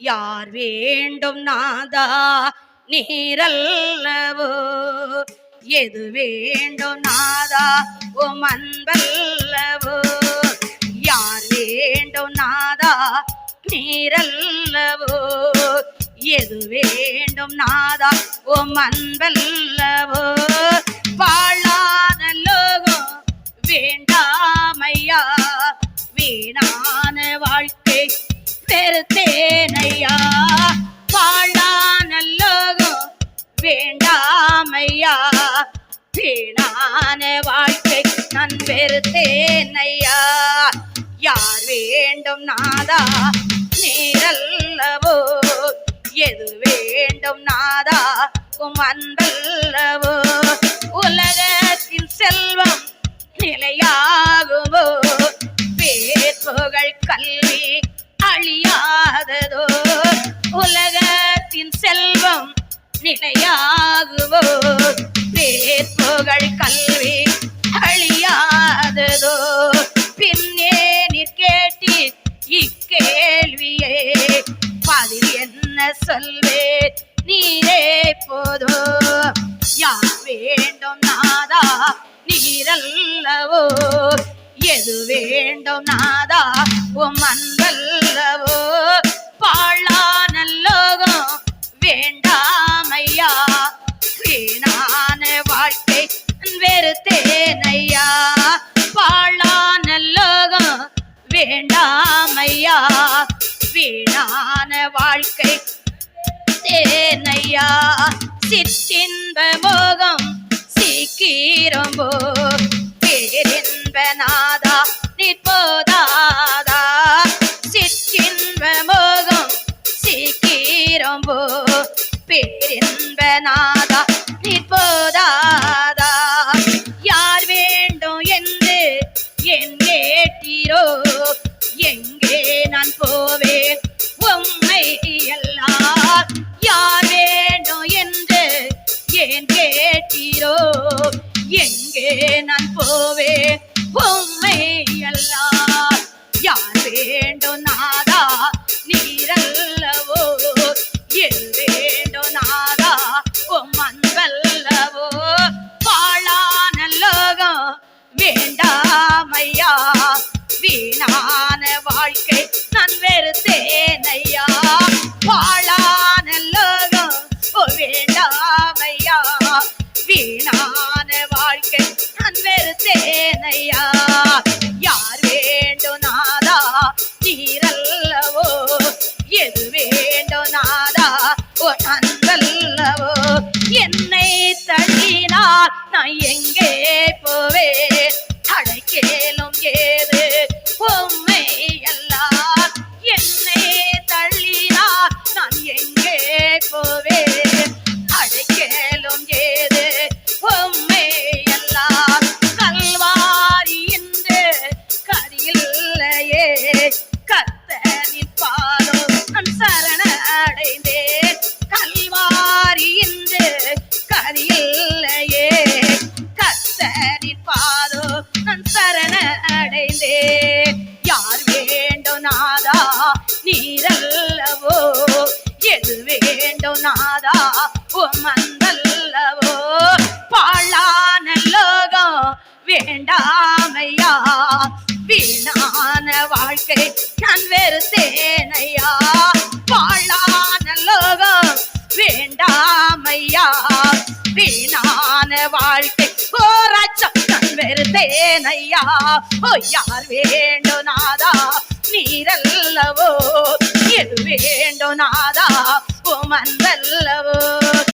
யார் வேண்டும் நாதா? நீரல்லவோ? எது வேண்டும் நாதா? உம் அன்பல்லவோ யார் வேண்டும் நாதா? நீரல்லவோ? எது வேண்டும் நாதா? உம் அன்பல்லவோ வாழாத லோகம் வேண்டாமையா? வீணான வாழ்க்கை பெருத்தேன் வாழான லோகம் வேண்டாமையா? வீணான வாழ்க்கை நான் வெறுத்தேனையா? யார் வேண்டும் நாதா நீரல்லவோ? எது வேண்டும் நாதா உம் அன்பல்லவோ? உலகத்தின் செல்வம் நிலையாகுமோ? பேர் புகழ் கல்வி அழியாததோ? நிலையாகுமோ பேர்புகழ் கல்வி அழியாததோ? பின்னே நீர் கேட்டீர் இக்கேள்வியே. பதில் என்ன சொல்வே நீரே போதோ? யார் வேண்டும் நாதா? நீரல்லவோ? எது வேண்டும் நாதா? உம் அன்பல்லவோ? வேண்டாமையா? பாழான லோகம் வேண்டாமையா? வீணான வாழ்க்கை. தேனையா? சிற்றின்ப மோகம். சீக்கிரம்போ பேரின்ப நாதா? நிற்போதாதா சிற்றின்ப மோகம். சீக்கிரம்போ பேரின்ப நாதா? என் கேட்டீரோ எங்கே நான் போவேன்? உம்மை எல்லார் யார் வேண்டும் என்று ஏன் கேட்டீரோ எங்கே நான் போவேன்? உம்மை வீணான வாழ்க்கை நான் வெறுத்தேனையா வாழான லோகம் வேண்டாமையா வீணான வாழ்க்கை நான் வெறுத்தேனையா யார் வேண்டும் நாதா நீரல்லவோ? எது வேண்டும் நாதா ஓ அன்பல்லவோ என்னை தள்ளினால் நான் எங்கே போவேன்? அடைக்கேலும் ஏது உம்மை நான் சரண அடைந்தே யார் வேண்டும் நாதா நீரல்லவோ? எது வேண்டும் நாதா உமந்தல்லவோ? பாழான லோகம் வேண்டாமையா? வீணான வாழ்க்கை நான் வெறுத்தேனையா? ராமையா? வீணான வாழ்க்கை போராச்சம் நான் வெறுத்தேனையா? ஓ யார் வேண்டோ நாதா? நீரல்லவோ? எது வேண்டோ நாதா? ஓ மன்னல்லவோ